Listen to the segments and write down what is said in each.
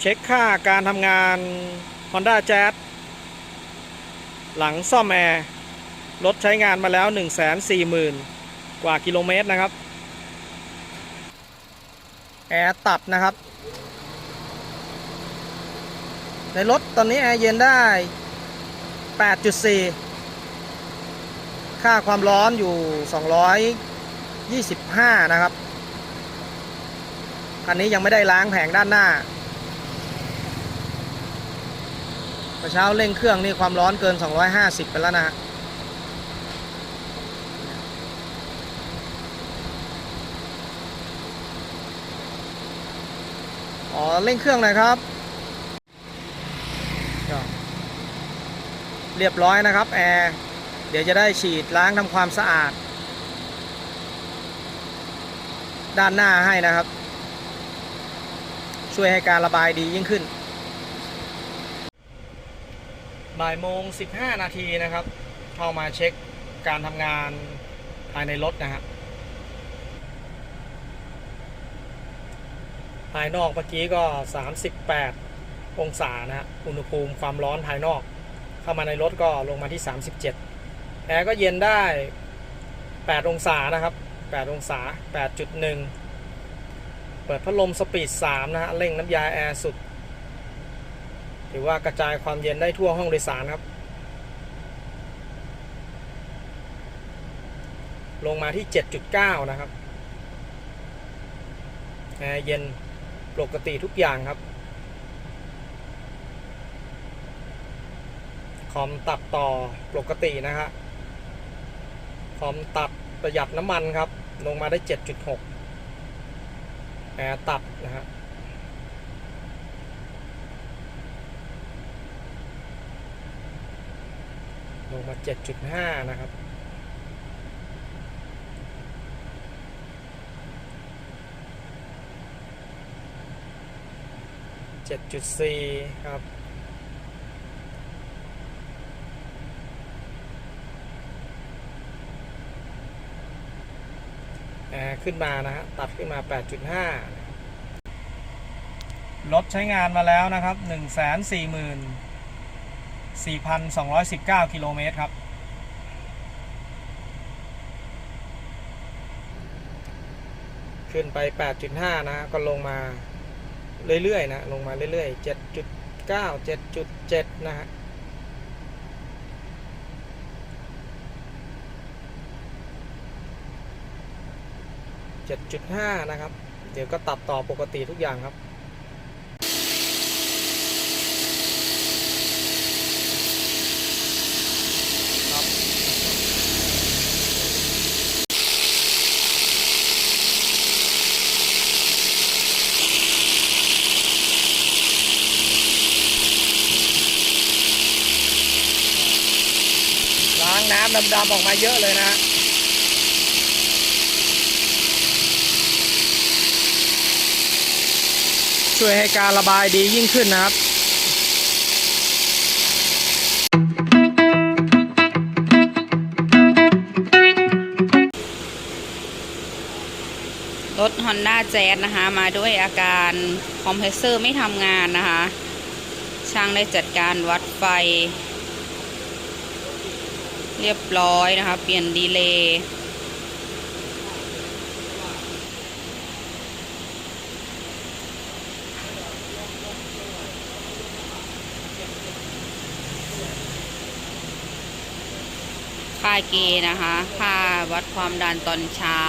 เช็คค่าการทำงาน Honda Jazz หลังซ่อมแอร์ รถใช้งานมาแล้ว 1 4 0 0 0 0 กว่ากิโลเมตรนะครับ แอร์ตัดนะครับ ในรถตอนนี้แอร์เย็นได้ 8.4 ค่าความร้อนอยู่ 225 นะครับ คันนี้ยังไม่ได้ล้างแผงด้านหน้า เมื่อเช้าเร่งเครื่องนี่ความร้อนเกิน 250 ไปแล้วนะฮะอ๋อเร่งเครื่องหน่อยครับ เรียบร้อยนะครับแอร์เดี๋ยวจะได้ฉีดล้างทำความสะอาด ด้านหน้าให้นะครับ ช่วยให้การระบายดียิ่งขึ้น บ่ายโมง 15 นาทีนะครับ เข้ามาเช็คการทำงานภายในรถนะฮะภายนอกเมื่อกี้ก็ 38 องศานะฮะอุณหภูมิความร้อนภายนอก เข้ามาในรถก็ลงมาที่ 37 แอร์ก็เย็นได้ 8 องศานะครับ 8 องศา 8.1 เปิดพัดลมสปีด 3 นะฮะเร่งน้ำยาแอร์สุด ถือว่ากระจายความเย็นได้ทั่วห้องโดยสารครับ ลงมาที่ 7.9 นะครับแอร์เย็นปกติทุกอย่างครับ คอมตัดต่อปกตินะฮะคอมตัดประหยัดน้ำมันครับ ลงมาได้ 7.6 แอร์ตัดนะฮะ ลงมา 7.5 นะครับ 7.4 ครับแอร์ขึ้นมานะฮะตัดขึ้นมา 8.5นะครับรถใช้งานมาแล้วนะครับ 1 4 0 0 0 4,219 กิโลเมตรครับ ขึ้นไป 8.5 นะ ก็ลงมาเรื่อยๆนะ ลงมาเรื่อยๆ 7.9 7.7 นะฮะ7.5 นะครับ เดี๋ยวก็ตัดต่อปกติทุกอย่างครับ ดำๆออกมาเยอะเลยนะช่วยให้การระบายดียิ่งขึ้นนะครับรถ Honda Jazz นะคะ มาด้วยอาการคอมเพรสเซอร์ไม่ทำงานนะคะ ช่างได้จัดการวัดไฟ เรียบร้อยนะคะ เปลี่ยนดีเลย์ค่าเกณฑ์นะคะ ค่าวัดความดันตอนเช้า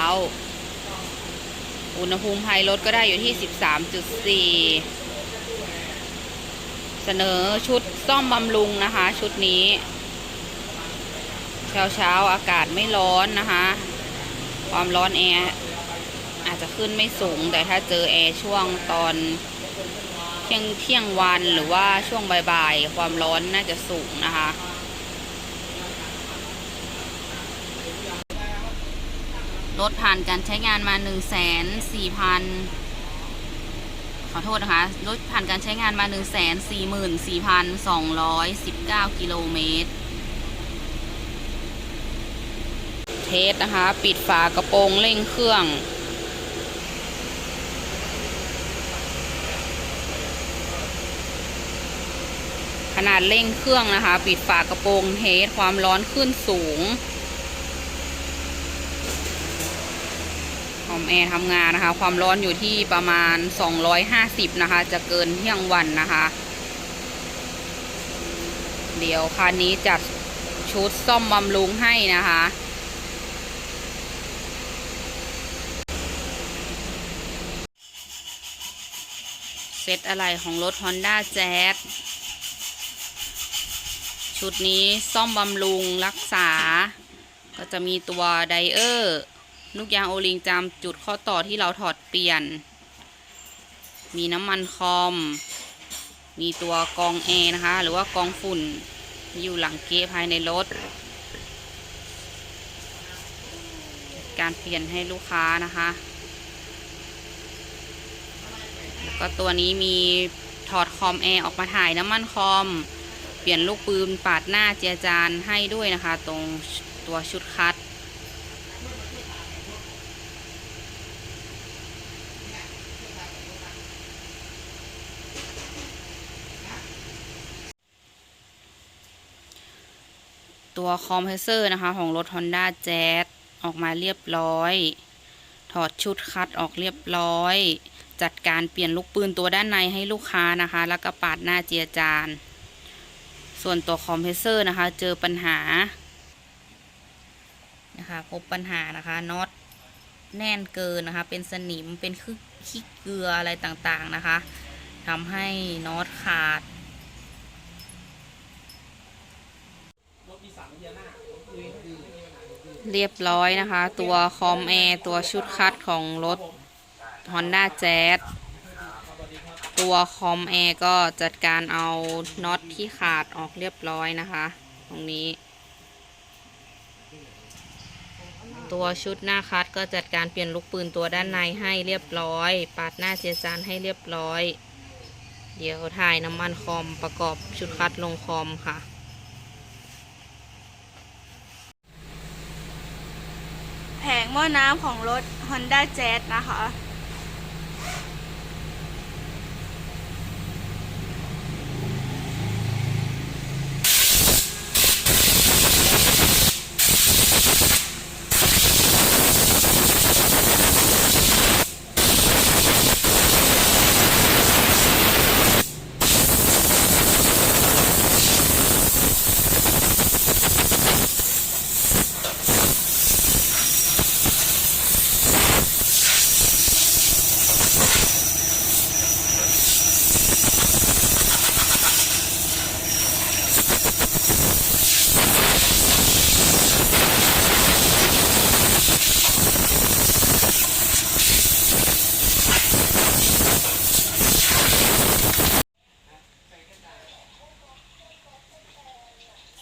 อุณหภูมิภายรถก็ได้อยู่ที่ 13.4 เสนอชุดซ่อมบำรุงนะคะ ชุดนี้ เช้าเช้าอากาศไม่ร้อนนะคะ ความร้อนแอร์อาจจะขึ้นไม่สูง แต่ถ้าเจอแอร์ช่วงตอนเที่ยงเที่ยงวันหรือว่าช่วงบ่ายๆ ความร้อนน่าจะสูงนะคะรถผ่านการใช้งานมา 1 4 0 0 0 ขอโทษนะคะ รถผ่านการใช้งานมา 1 4 4 219 กิโลเมตร เทสนะคะ ปิดฝากระโปรงเร่งเครื่อง ขนาดเร่งเครื่องนะคะ ปิดฝากระโปรงเทสความร้อนขึ้นสูงคอมแอร์ทำงานนะคะ ความร้อนอยู่ที่ประมาณ 250 นะคะ จะเกินเที่ยงวันนะคะ เดี๋ยวคันนี้จัดชุดซ่อมบำรุงให้นะคะ ตอะไรของรถ Honda Jazz ชุดนี้ซ่อมบำรุงรักษา ก็จะมีตัวไดเออร์ลูกยางโอลิงจามจุดข้อต่อที่เราถอดเปลี่ยน มีน้ำมันคอม มีตัวกองแอร์นะคะ หรือว่ากองฝุ่นอยู่หลังเก๊ภายในรถ การเปลี่ยนให้ลูกค้านะคะ แล้ว ก็ตัวนี้มีถอดคอมแอร์ออกมาถ่ายน้ำมันคอม เปลี่ยนลูกปืนปาดหน้าเจียจานให้ด้วยนะคะ ตรงตัวชุดคัดตัวคอมเพรสเซอร์นะคะ ของรถ Honda Jazz ออกมาเรียบร้อย ถอดชุดคัดออกเรียบร้อย จัดการเปลี่ยนลูกปืนตัวด้านในให้ลูกค้านะคะ แล้วก็ปาดหน้าเจียจาน ส่วนตัวคอมเพรสเซอร์นะคะ เจอปัญหา นะคะพบปัญหานะคะน็อตแน่นเกินนะคะ เป็นสนิมเป็นคือขี้เกลืออะไรต่างๆนะคะทำให้น็อตขาดเรียบร้อยนะคะ ตัวคอมแอร์ตัวชุดคัดของรถ Honda Jazz ตัวคอมแอร์ก็จัดการเอาน็อตที่ขาดออกเรียบร้อยนะคะ ตรงนี้ ตัวชุดหน้าคัดก็จัดการเปลี่ยนลูกปืนตัวด้านในให้เรียบร้อย ปาดหน้าเจจานให้เรียบร้อย เดี๋ยวถ่ายน้ำมันคอมประกอบชุดคัดลงคอมค่ะแผงหม้อน้ำของรถ Honda Jazz นะคะ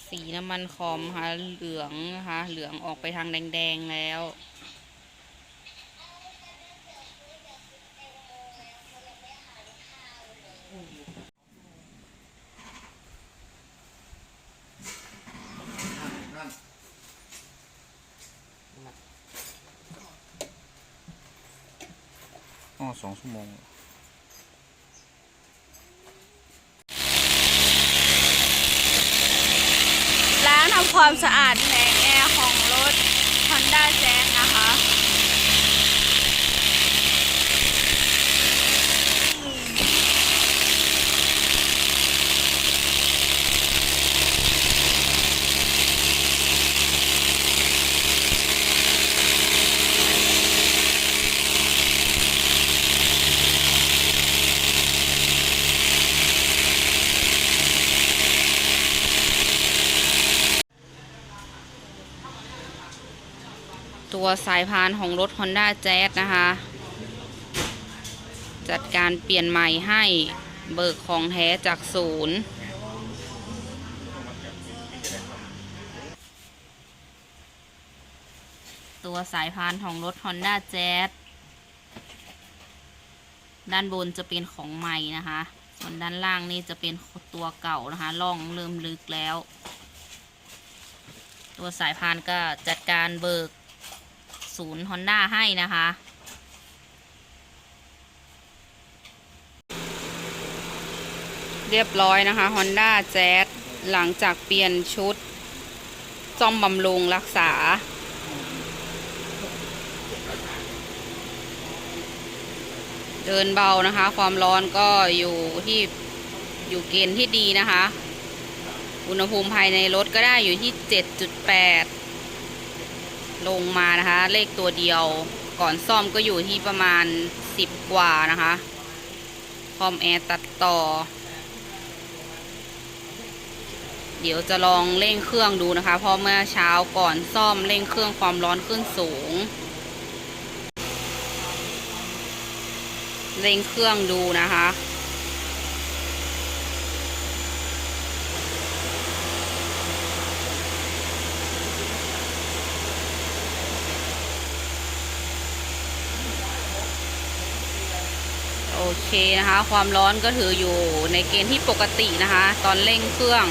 สีน้ำมันคอมค่ะเหลืองนะคะเหลืองออกไปทางแดงๆแล้ว อ๋อสองชั่วโมง ล้างทำ ความสะอาดแผงแอร์ของรถ Honda Jazz นะคะ ตัวสายพานของรถ Honda Jazz นะคะ จัดการเปลี่ยนใหม่ให้เบิกของแท้จากศูนย์ตัวสายพานของรถ Honda Jazz ด้านบนจะเป็นของใหม่นะคะ ส่วนด้านล่างนี่จะเป็นตัวเก่านะคะล่องเริ่มลึกแล้ว ตัวสายพานก็จัดการเบิก ศูนย์ Honda ให้นะคะ เรียบร้อยนะคะ Honda Jazz หลังจากเปลี่ยนชุดซ่อมบำรุงรักษา เดินเบานะคะ ความร้อนก็อยู่ที่อยู่เกณฑ์ที่ดีนะคะ อุณหภูมิภายในรถก็ได้อยู่ที่ 7.8 ลงมานะคะ เลขตัวเดียวก่อนซ่อมก็อยู่ที่ประมาณ 10 กว่านะคะคอมแอร์ตัดต่อ เดี๋ยวจะลองเร่งเครื่องดูนะคะ เพราะเมื่อเช้าก่อนซ่อมเร่งเครื่องความร้อนขึ้นสูง เร่งเครื่องดูนะคะ เคนะคะ ความร้อนก็ถืออยู่ในเกณฑ์ที่ปกตินะคะ ตอนเร่งเครื่อง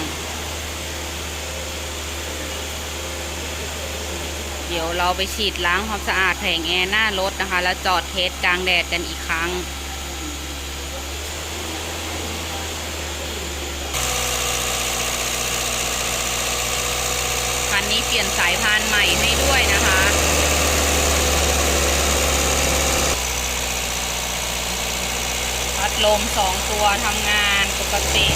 เดี๋ยวเราไปฉีดล้างความสะอาดแผงแอร์หน้ารถนะคะ แล้วจอดเทสกลางแดดกันอีกครั้งคันนี้เปลี่ยนสายพานใหม่ให้ด้วยนะคะ พัด ลมสองตัวทำงานปกติ